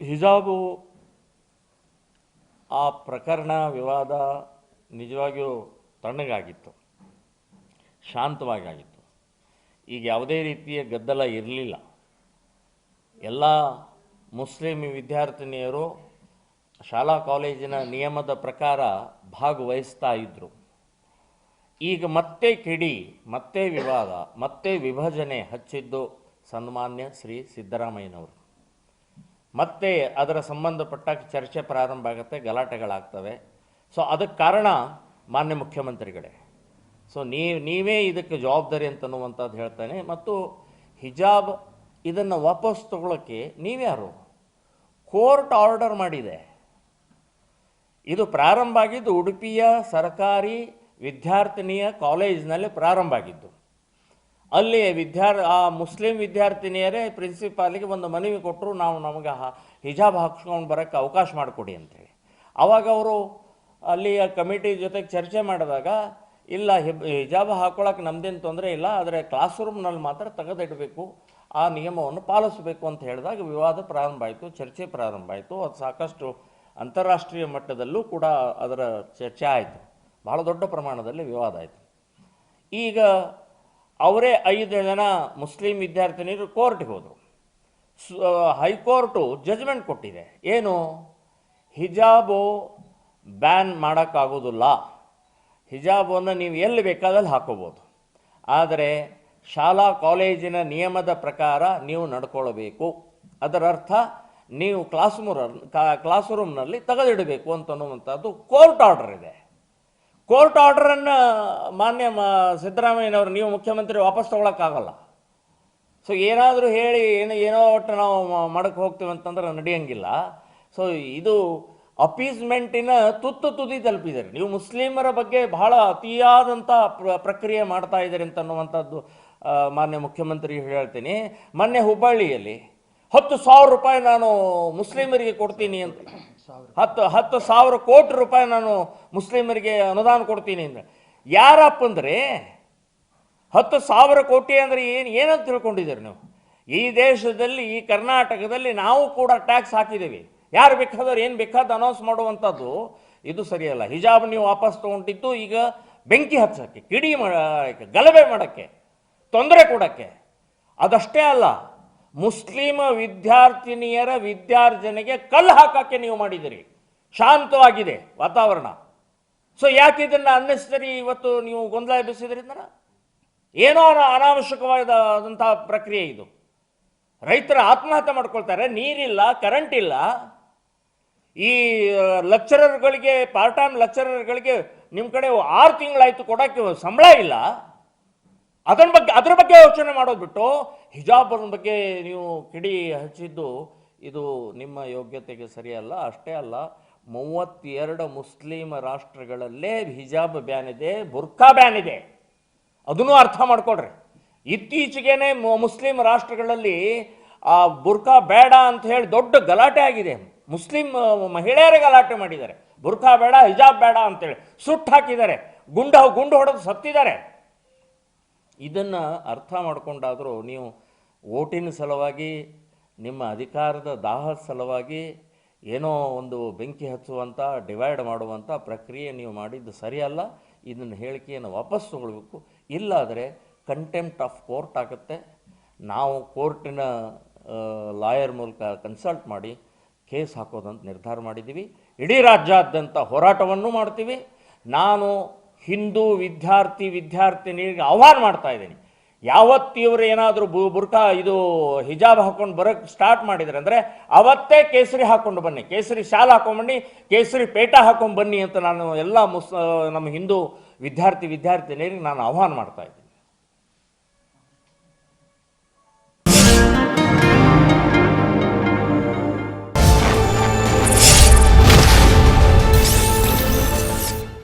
Hijab ಆ ಪ್ರಕರಣ ವಿವಾದ ನಿಜವಾಗಿಯೂ ತಣ್ಣಗಾಗಿತ್ತು ಶಾಂತವಾಗಿ ಆಗಿತ್ತು ಈಗ ಯಾವುದೇ ರೀತಿಯ ಗದ್ದಲ ಇರಲಿಲ್ಲ. ಎಲ್ಲ ಮುಸ್ಲಿಂ ವಿದ್ಯಾರ್ಥಿನಿಯರು ಶಾಲಾ ಕಾಲೇಜಿನ ನಿಯಮದ ಪ್ರಕಾರ ಭಾಗವಹಿಸ್ತಾ ಇದ್ದರು ಈಗ ಮತ್ತೆ ಕಿಡಿ, ಮತ್ತೆ ವಿವಾದ, ಮತ್ತೆ ವಿಭಜನೆ ಹಚ್ಚಿದ್ದು ಸನ್ಮಾನ್ಯ ಶ್ರೀ ಸಿದ್ದರಾಮಯ್ಯನವರು. ಮತ್ತೆ ಅದರ ಸಂಬಂಧಪಟ್ಟ ಚರ್ಚೆ ಪ್ರಾರಂಭ ಆಗುತ್ತೆ, ಗಲಾಟೆಗಳಾಗ್ತವೆ. ಸೊ ಅದಕ್ಕೆ ಕಾರಣ ಮಾನ್ಯ ಮುಖ್ಯಮಂತ್ರಿಗಳೇ. ಸೊ ನೀವು ನೀವೇ ಇದಕ್ಕೆ ಜವಾಬ್ದಾರಿ ಅಂತನ್ನುವಂಥದ್ದು ಹೇಳ್ತಾನೆ. ಮತ್ತು ಹಿಜಾಬ್ ಇದನ್ನು ವಾಪಸ್ ತಗೊಳ್ಳೋಕ್ಕೆ ನೀವ್ಯಾರು? ಕೋರ್ಟ್ ಆರ್ಡರ್ ಮಾಡಿದೆ. ಇದು ಪ್ರಾರಂಭ ಆಗಿದ್ದು ಉಡುಪಿಯ ಸರ್ಕಾರಿ ವಿದ್ಯಾರ್ಥಿನಿಯ ಕಾಲೇಜಿನಲ್ಲಿ ಪ್ರಾರಂಭ ಆಗಿದ್ದು. ಅಲ್ಲಿ ವಿದ್ಯಾರ್, ಆ ಮುಸ್ಲಿಂ ವಿದ್ಯಾರ್ಥಿನಿಯರೇ ಪ್ರಿನ್ಸಿಪಾಲಿಗೆ ಒಂದು ಮನವಿ ಕೊಟ್ಟರು ನಾವು ನಮಗೆ ಹಿಜಾಬ್ ಹಾಕ್ಸ್ಕೊಂಡು ಬರೋಕ್ಕೆ ಅವಕಾಶ ಮಾಡಿಕೊಡಿ ಅಂತೇಳಿ. ಆವಾಗ ಅವರು ಅಲ್ಲಿಯ ಕಮಿಟಿ ಜೊತೆಗೆ ಚರ್ಚೆ ಮಾಡಿದಾಗ, ಇಲ್ಲ ಹಿಜಾಬ್ ಹಾಕ್ಕೊಳಕ್ಕೆ ನಮ್ದೇನು ತೊಂದರೆ ಇಲ್ಲ, ಆದರೆ ಕ್ಲಾಸ್ ರೂಮ್ನಲ್ಲಿ ಮಾತ್ರ ತೆಗೆದಿಡಬೇಕು, ಆ ನಿಯಮವನ್ನು ಪಾಲಿಸಬೇಕು ಅಂತ ಹೇಳಿದಾಗ ವಿವಾದ ಪ್ರಾರಂಭ ಆಯಿತು, ಚರ್ಚೆ ಪ್ರಾರಂಭ ಆಯಿತು, ಅದು ಸಾಕಷ್ಟು ಅಂತಾರಾಷ್ಟ್ರೀಯ ಮಟ್ಟದಲ್ಲೂ ಕೂಡ ಅದರ ಚರ್ಚೆ ಆಯಿತು. ಬಹಳ ದೊಡ್ಡ ಪ್ರಮಾಣದಲ್ಲಿ ವಿವಾದ ಆಯಿತು. ಈಗ ಅವರೇ ಐದು ಜನ ಮುಸ್ಲಿಂ ವಿದ್ಯಾರ್ಥಿನಿಯರು ಕೋರ್ಟ್ಗೆ ಹೋದರು. ಹೈಕೋರ್ಟು ಜಜ್ಮೆಂಟ್ ಕೊಟ್ಟಿದೆ. ಏನು? ಹಿಜಾಬು ಬ್ಯಾನ್ ಮಾಡೋಕ್ಕಾಗೋದಿಲ್ಲ. ಹಿಜಾಬನ್ನು ನೀವು ಎಲ್ಲಿ ಬೇಕಾದಲ್ಲಿ ಹಾಕೋಬೋದು. ಆದರೆ ಶಾಲಾ ಕಾಲೇಜಿನ ನಿಯಮದ ಪ್ರಕಾರ ನೀವು ನಡ್ಕೊಳ್ಬೇಕು. ಅದರ ಅರ್ಥ ನೀವು ಕ್ಲಾಸ್ ರೂಮ್ ಕ್ಲಾಸ್ ರೂಮ್ನಲ್ಲಿ ತೆಗೆದಿಡಬೇಕು ಅಂತನ್ನುವಂಥದ್ದು ಕೋರ್ಟ್ ಆರ್ಡರ್ ಇದೆ. ಕೋರ್ಟ್ ಆರ್ಡರನ್ನು ಮಾನ್ಯ ಸಿದ್ದರಾಮಯ್ಯನವರು ನೀವು ಮುಖ್ಯಮಂತ್ರಿ ವಾಪಸ್ ತೊಗೊಳಕ್ಕಾಗಲ್ಲ. ಸೊ, ಏನಾದರೂ ಹೇಳಿ, ಏನು, ಏನೋ ಒಟ್ಟು ನಾವು ಮಾಡಕ್ಕೆ ಹೋಗ್ತೀವಿ ಅಂತಂದ್ರೆ ನಡೆಯಂಗಿಲ್ಲ. ಸೊ, ಇದು ಅಪೀಸ್ಮೆಂಟಿನ ತುತ್ತು ತುದಿ ತಲುಪಿದ್ದಾರೆ ನೀವು ಮುಸ್ಲಿಮರ ಬಗ್ಗೆ ಬಹಳ ಅತಿಯಾದಂಥ ಪ್ರ, ಪ್ರಕ್ರಿಯೆ ಮಾಡ್ತಾ ಇದ್ದಾರೆ ಅಂತ ಅನ್ನುವಂಥದ್ದು ಮಾನ್ಯ ಮುಖ್ಯಮಂತ್ರಿ ಹೇಳ್ತೀನಿ. ಮೊನ್ನೆ ಹುಬ್ಬಳ್ಳಿಯಲ್ಲಿ ಹತ್ತು ಸಾವಿರ ರೂಪಾಯಿ ನಾನು ಮುಸ್ಲಿಮರಿಗೆ ಕೊಡ್ತೀನಿ ಅಂತ. ಹತ್ತು ಹತ್ತು ಸಾವಿರ ಕೋಟಿ ರೂಪಾಯಿ ನಾನು ಮುಸ್ಲಿಮರಿಗೆ ಅನುದಾನ ಕೊಡ್ತೀನಿ ಅಂದ್ರೆ ಯಾರಪ್ಪ ಅಂದರೆ ಹತ್ತು ಸಾವಿರ ಕೋಟಿ ಅಂದರೆ ಏನು, ಏನಂತ ತಿಳ್ಕೊಂಡಿದ್ದೀರಿ ನೀವು? ಈ ದೇಶದಲ್ಲಿ, ಈ ಕರ್ನಾಟಕದಲ್ಲಿ ನಾವು ಕೂಡ ಟ್ಯಾಕ್ಸ್ ಹಾಕಿದ್ದೀವಿ. ಯಾರು ಬೇಕಾದವ್ರು, ಏನು ಬೇಕಾದ ಅನೌನ್ಸ್ ಮಾಡುವಂಥದ್ದು, ಇದು ಸರಿಯಲ್ಲ. ಹಿಜಾಬ್ ನೀವು ವಾಪಸ್ ತೊಗೊಂಡಿದ್ದು ಈಗ ಬೆಂಕಿ ಹಚ್ಚೋಕ್ಕೆ, ಕಿಡಿ ಮಾಡೋಕ್ಕೆ ಗಲಭೆ ಮಾಡೋಕ್ಕೆ, ತೊಂದರೆ ಕೊಡೋಕ್ಕೆ. ಅದಷ್ಟೇ ಅಲ್ಲ ಮುಸ್ಲಿಮ ವಿದ್ಯಾರ್ಥಿನಿಯರ ವಿದ್ಯಾರ್ಜನೆಗೆ ಕಲ್ಲು ಹಾಕಕ್ಕೆ ನೀವು ಮಾಡಿದಿರಿ ಶಾಂತವಾಗಿದೆ ವಾತಾವರಣ. ಸೊ ಯಾಕೆ ಇದನ್ನು ಅನ್ನೆಸರಿ ಇವತ್ತು ನೀವು ಗೊಂದಲ ಎಬ್ಬಿಸಿದ್ರಿಂದ ಏನೋ ಅನಾವಶ್ಯಕವಾದಂತಹ ಪ್ರಕ್ರಿಯೆ ಇದು. ರೈತರ ಆತ್ಮಹತ್ಯೆ ಮಾಡ್ಕೊಳ್ತಾರೆ, ನೀರಿಲ್ಲ ಕರೆಂಟ್ ಇಲ್ಲ. ಈ ಲೆಕ್ಚರರ್ಗಳಿಗೆ ಪಾರ್ಟ್ ಟೈಮ್ ಲೆಕ್ಚರರ್ಗಳಿಗೆ ನಿಮ್ಮ ಕಡೆ ಆರು ತಿಂಗಳಾಯಿತು ಕೊಡೋಕ್ಕೆ ಸಂಬಳ ಇಲ್ಲ. ಅದರ ಬಗ್ಗೆ, ಅದ್ರ ಬಗ್ಗೆ ಯೋಚನೆ ಮಾಡೋದು ಬಿಟ್ಟು ಹಿಜಾಬ್ ಬಗ್ಗೆ ನೀವು ಕಿಡಿ ಹಚ್ಚಿದ್ದು ಇದು ನಿಮ್ಮ ಯೋಗ್ಯತೆಗೆ ಸರಿಯಲ್ಲ, ಅಷ್ಟೇ ಅಲ್ಲ, ಮೂವತ್ತೆರಡು ಮುಸ್ಲಿಂ ರಾಷ್ಟ್ರಗಳಲ್ಲೇ ಹಿಜಾಬ್ ಬ್ಯಾನ್ ಇದೆ ಬುರ್ಕಾ ಬ್ಯಾನ್ ಇದೆ. ಅದನ್ನು ಅರ್ಥ ಮಾಡ್ಕೊಡ್ರಿ ಇತ್ತೀಚೆಗೇನೆ ಮುಸ್ಲಿಂ ರಾಷ್ಟ್ರಗಳಲ್ಲಿ, ಆ ಬುರ್ಕಾ ಬೇಡ ಅಂತ ಹೇಳಿ ದೊಡ್ಡ ಗಲಾಟೆ ಆಗಿದೆ. ಮುಸ್ಲಿಂ, ಮಹಿಳೆಯರೇ ಗಲಾಟೆ ಮಾಡಿದ್ದಾರೆ. ಬುರ್ಕಾ ಬೇಡ, ಹಿಜಾಬ್ ಬೇಡ ಅಂತೇಳಿ ಸುಟ್ಟು ಹಾಕಿದ್ದಾರೆ. ಗುಂಡು ಗುಂಡು ಹೊಡೆದು ಸತ್ತಿದ್ದಾರೆ. ಇದನ್ನು ಅರ್ಥ ಮಾಡಿಕೊಂಡಾದರೂ ನೀವು ಓಟಿನ ಸಲುವಾಗಿ, ನಿಮ್ಮ ಅಧಿಕಾರದ ದಾಹದ ಸಲುವಾಗಿ ಏನೋ ಒಂದು ಬೆಂಕಿ ಹಚ್ಚುವಂಥ ಡಿವೈಡ್ ಮಾಡುವಂಥ ಪ್ರಕ್ರಿಯೆ ನೀವು ಮಾಡಿದ್ದು ಸರಿಯಲ್ಲ. ಇದನ್ನು ಹೇಳಿಕೆಯನ್ನು ವಾಪಸ್ ತಗೊಳ್ಬೇಕು. ಇಲ್ಲಾದರೆ ಕಂಟೆಂಪ್ಟ್ ಆಫ್ ಕೋರ್ಟ್ ಆಗುತ್ತೆ. ನಾವು ಕೋರ್ಟಿನ ಲಾಯರ್ ಮೂಲಕ ಕನ್ಸಲ್ಟ್ ಮಾಡಿ ಕೇಸ್ ಹಾಕೋದಂತ ನಿರ್ಧಾರ ಮಾಡಿದ್ದೀವಿ ಇಡೀ ರಾಜ್ಯಾದ್ಯಂತ ಹೋರಾಟವನ್ನು ಮಾಡ್ತೀವಿ. ನಾನು ಹಿಂದೂ ವಿದ್ಯಾರ್ಥಿ ವಿದ್ಯಾರ್ಥಿನಿಯರಿಗೆ ಆಹ್ವಾನ ಮಾಡ್ತಾ ಇದ್ದೀನಿ. ಯಾವತ್ತು ಇವರು ಏನಾದರೂ ಬು, ಬುರ್ಕಾ ಇದು ಹಿಜಾಬ್ ಹಾಕೊಂಡು ಬರೋಕ್ಕೆ ಸ್ಟಾರ್ಟ್ ಮಾಡಿದ್ರೆ ಅಂದರೆ ಅವತ್ತೇ ಕೇಸರಿ ಹಾಕೊಂಡು ಬನ್ನಿ. ಕೇಸರಿ ಶಾಲ್ ಹಾಕೊಂಡು ಬನ್ನಿ, ಕೇಸರಿ ಪೇಟ ಹಾಕೊಂಡು ಬನ್ನಿ ಅಂತ ನಾನು ಎಲ್ಲ ಮುಸ್, ನಮ್ಮ ಹಿಂದೂ ವಿದ್ಯಾರ್ಥಿ ವಿದ್ಯಾರ್ಥಿನಿಯರಿಗೆ ನಾನು ಆಹ್ವಾನ ಮಾಡ್ತಾ ಇದ್ದೀನಿ.